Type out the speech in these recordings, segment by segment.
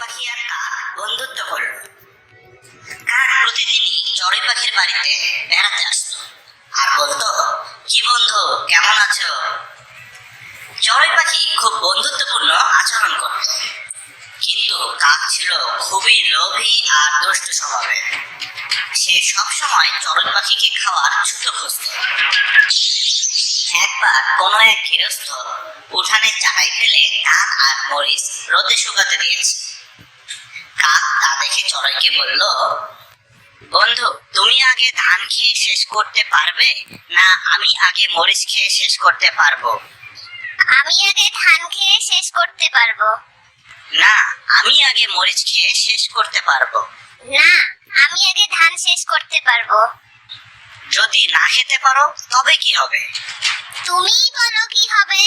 পাখি আর কাক বন্ধুত্ব করল। কাক প্রতিদিনই চড়ুই পাখির বাড়িতে বেড়াতে আসতো আর বলতো, কি বন্ধু, কেমন আছো? চড়ুই পাখি খুব বন্ধুত্বপূর্ণ আচরণ করত। কিন্তু কাক ছিল খুবই লোভী আর দুষ্ট স্বভাবের। সে সবসময় চড়ুই পাখিকে খাওয়ার খুঁজত। একবার কোনো এক গৃহস্থ উঠানে চাটাই ফেলে আর মরিচ রোদে শুকাতে দিয়েছে। কাক তা দেখে চড়াইকে বলল বন্ধু তুমি আগে ধান খেয়ে শেষ করতে পারবে না আমি আগে মরিচ খেয়ে শেষ করতে পারব? আমি আগে ধান খেয়ে শেষ করতে পারব। না আমি আগে মরিচ খেয়ে শেষ করতে পারব। না আমি আগে ধান শেষ করতে পারব। যদি না খেতে পারো তবে কি হবে? তুমিই বলো কি হবে?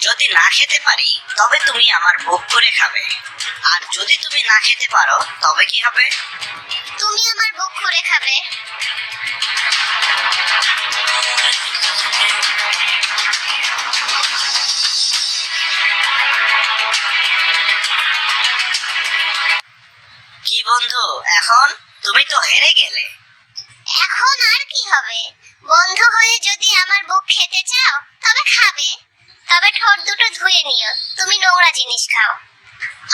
যদি না খেতে পারি তবে তুমি আমার ভোগ করে খাবে। আর যদি তুমি না খেতে পারো তবে কি হবে? তুমি আমার বুক করে খাবে। কি বন্ধু এখন তুমি তো হেরে গেলে। এখন আর কি হবে? বন্ধু হয়ে যদি আমার বুক খেতে চাও তবে খাবে তবে ঠোঁট দুটো ধুয়ে নিও। তুমি নোংরা জিনিস খাও।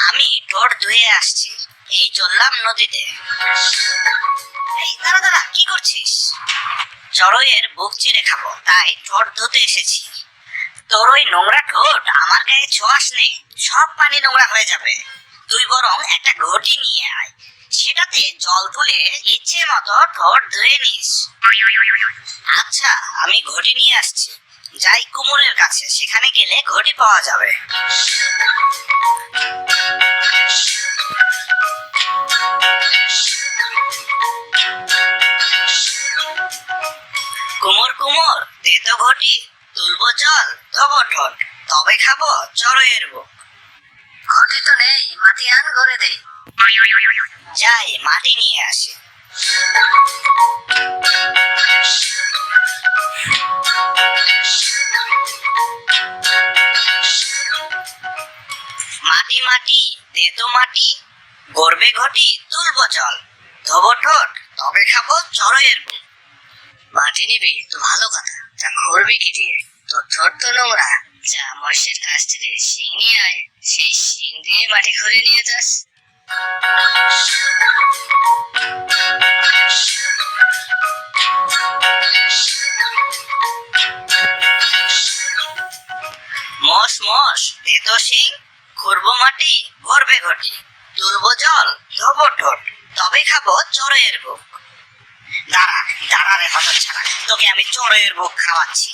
আমি ঠোঁট ধুয়ে আসছি। এই চললাম নদীতে। এই, দাঁড়া দাঁড়া, কি করছিস? চড়ইয়ের বুক চিরে খাব, তাই ঠোঁট ধুতে এসেছি। তোর ওই নোংরা ঠোঁট আমার গায়ে ছোঁয়াস নেই সব পানি নোংরা হয়ে যাবে। তুই বরং একটা ঘটি নিয়ে আয়। সেটাতে জল তুলে ইচ্ছে মতো ঠোঁট ধুয়ে নিস। আচ্ছা আমি ঘটি নিয়ে আসছি। যাই কুমোরের কাছে, সেখানে গেলে ঘটি পাওয়া যাবে। কুমোর কুমোর, দে তো ঘটি, তুলবো জল, ধোবো ঠোঁট, তবে খাব চড়ইয়ের বুক। ঘটি তো নেই, মাটি আন করে দেই যাই, মাটি নিয়ে আসি। মাটি মাটি দে তো মাটি গড়বে ঘটি তুলবো জল। ধোবো ঠোঁট, তবে খাব চড়ইয়ের বুক মাটি নিবি তো ভালো কথা, তা করবি কি দিয়ে? তোর ঠোঁট তো নোংরা। যা মহিষের কাছ থেকে শিং নিয়ে আয়, সেই শিং দিয়ে মাটি খুঁড়ে নিয়ে যাস। মশ মশ দে তো শিং খুঁড়বো মাটি ভরবে ঘটি। তুলবো জল, ধোবো ঠোঁট, তবে খাব চড়ইয়ের বুক। দাঁড়া দাঁড়া রে হতন ছাড়া, তোকে আমি চড়ইয়ের বুক খাওয়াচ্ছি।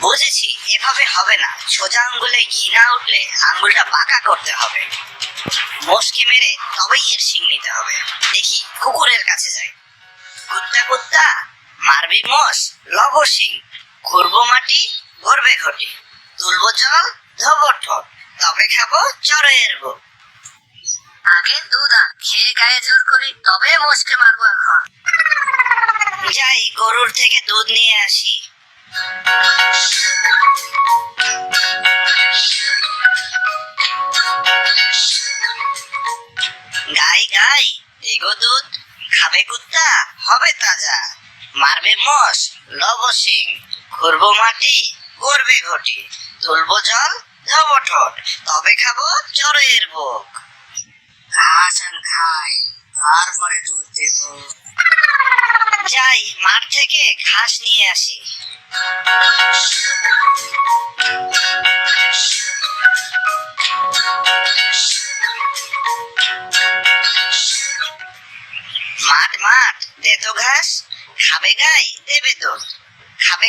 বুঝেছি, এভাবে হবে না। সোজা আঙ্গুলে ঘি না উঠলে আঙ্গুলটা বাঁকা করতে হবে। মোষকে মেরে তবেই এর শিং নিতে হবে। দেখি, কুকুরের কাছে যাই। কুত্তা কুত্তা মারবি মোষ লব শিং খুরবো মাটি ভরবে ঘটি। তুলবো জল ধোবো ঠোঁট। তবে খাব চড়ের বুক আগে দুধ আন খেয়ে গায়ে জোর করি তবে মোষকে মারবো এখন। যাই গরুর থেকে দুধ নিয়ে আসি। গাই গাই এগো দুধ। খাবে কুত্তা হবে তাজা। মারবে মস লব সিং খুরবো মাটি, করবে ঘটি, তুলব জল, ধব ঠোঁট, তবে খাব চড়ের বুক ঘাস আন খাই, তারপরে দুধ দেব। যাই, মাঠ থেকে ঘাস নিয়ে আসি।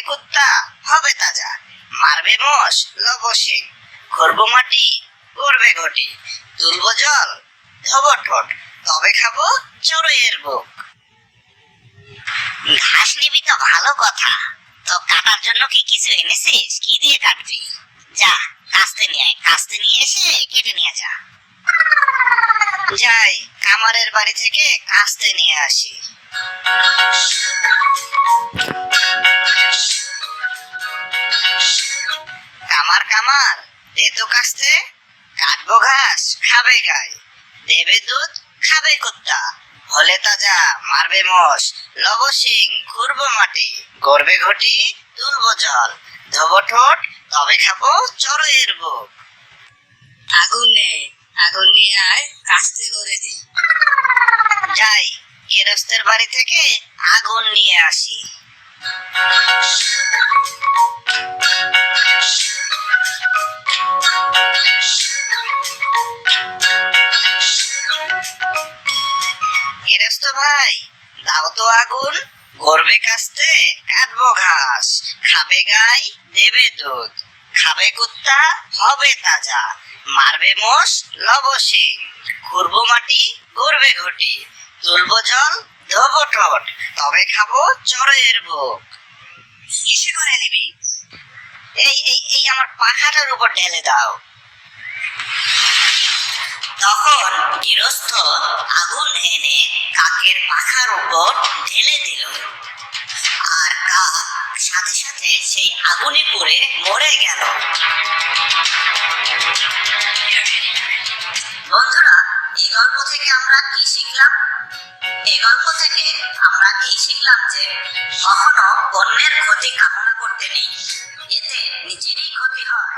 কুত্তা হবে তাজা। মারবে মোষ, লব সিং করব মাটি করবে ঘটি। তুলবো জল, ধোবো ঠোঁট। তবে খাব চড়ইয়ের বুক। ঘাস নিবি তো ভালো কথা। তো কাটার জন্য কি কিছু এনেছিস? কি দিয়ে কাটবি? যা, কাস্তে নিয়ে আয়। কাস্তে নিয়ে এসে কেটে নিয়ে যা। যাই, কামারের বাড়ি থেকে কাস্তে নিয়ে আসি। খাবে গাই। দেবে দুধ খাবে কুত্তা। হলে তাজা মারবে মোষ। লব সিং ঘুরবো মাটি। গড়বে ঘটি তুলবো জল। ধোবো ঠোঁট, তবে খাব চড়ের বুক। আগুন নেই আগুন নিয়ে আয়, কাস্তে করে দি। যাই গেরস্তের বাড়ি থেকে আগুন নিয়ে আসি। খাবে গাই? দেবে দুধ। খাবে কুত্তা? হবে তাজা। মারবে মোষ? লব সিং। ঘুরবো মাটি? গড়বে ঘটি। তুলবো জল? ধোবো ঠোঁট। তবে খাব চড়ের বুক কিসে করে নিবি? এই এই এই আমার পাখাটার উপর ঢেলে দাও। তখন গৃহস্থ আগুন এনে কাকের পাখার উপর ঢেলে দিল। আর সাথে সাথে সেই আগুনে পড়ে মরে গেল। বন্ধুরা এই গল্প থেকে আমরা কি শিখলাম? এই গল্প থেকে আমরা এই শিখলাম যে কখনো অন্যের ক্ষতি কামনা করতে নেই। এতে নিজেরই ক্ষতি হয়।